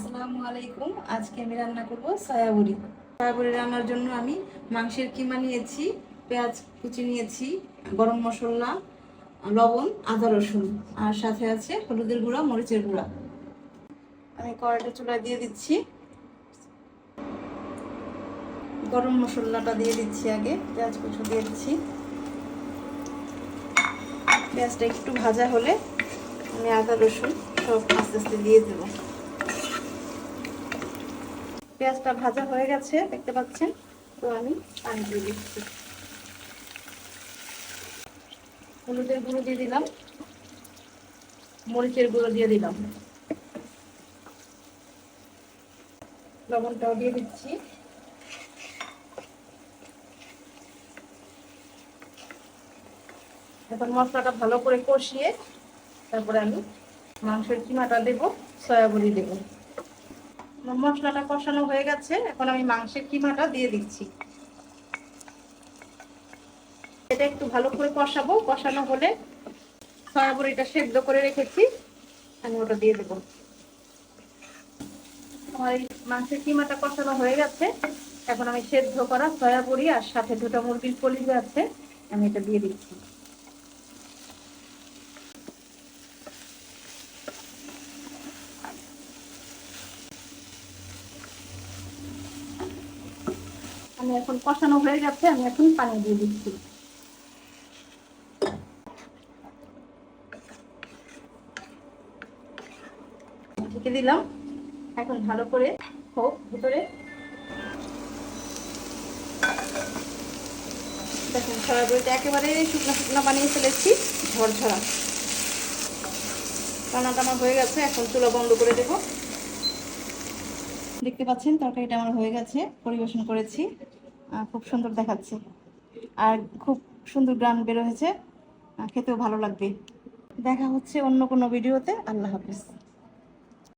আসসালামু আলাইকুম। আজকে আমি রান্না করব সয়াবড়ি। সয়াবড়ি রান্নার জন্য আমি মাংসের কিমা নিয়েছি, পেঁয়াজ কুচি নিয়েছি, গরম মশলা, লবণ, আদা রসুন, আর সাথে আছে হলুদের গুঁড়া, মরিচের গুঁড়া। আমি কড়াইটা চুলায় দিয়ে দিচ্ছি। গরম মশলাটা দিয়ে দিচ্ছি আগে, পেঁয়াজ কুচু দিয়ে দিচ্ছি। পেঁয়াজটা একটু ভাজা হলে আমি আদা রসুন সব আস্তে আস্তে দিয়ে দেবো। পেঁয়াজটা ভাজা হয়ে গেছে, দেখতে পাচ্ছেন? তো আমি পানি দিয়ে দিচ্ছি। হলুদের গুঁড়ো দিয়ে দিলাম। মরিচের গুঁড়ো দিয়ে দিলাম। লবণটাও দিয়ে দিচ্ছি। এখন মশলাটা ভালো করে কষিয়ে তারপরে আমি মাংসের কিমাটা দেবো, সয়াবড়ি দেবো। মশলাটা কষানো হয়ে গেছে। এখন আমি মাংসের কিমাটা দিয়ে দিচ্ছি। এটা একটু ভালো করে কষাবো। কষানো হলে সয়াবড়িটা সেদ্ধ করে রেখেছি। আমি ওটা দিয়ে দেবো। আমার এই মাংসের কিমাটা কষানো হয়ে গেছে। এখন আমি সেদ্ধ করা সয়াবড়ি আর সাথে দুটো মুরগির কলিজা আছে, আমি এটা দিয়ে দিচ্ছি। আমি এখন কষানো হয়ে গেছে, আমি এখন পানি দিয়ে দিচ্ছি। ঢেকে দিলাম। এখন ভালো করে হোক, ভিতরে। দেখুন সয়াবড়িটা একেবারে শুকনো শুকনো বানিয়ে ফেলেছি, ঝরঝরা। রান্নাটা আমার হয়ে গেছে, এখন চুলা বন্ধ করে দেবো। দেখতে পাচ্ছেন, তরকারিটা আমার হয়ে গেছে, পরিবেশন করেছি। খুব সুন্দর দেখাচ্ছে। আর খুব সুন্দর গান বেরো হয়েছে। খেতেও ভালো লাগবে। দেখা হচ্ছে অন্য কোনো ভিডিওতে। আল্লাহ হাফিজ।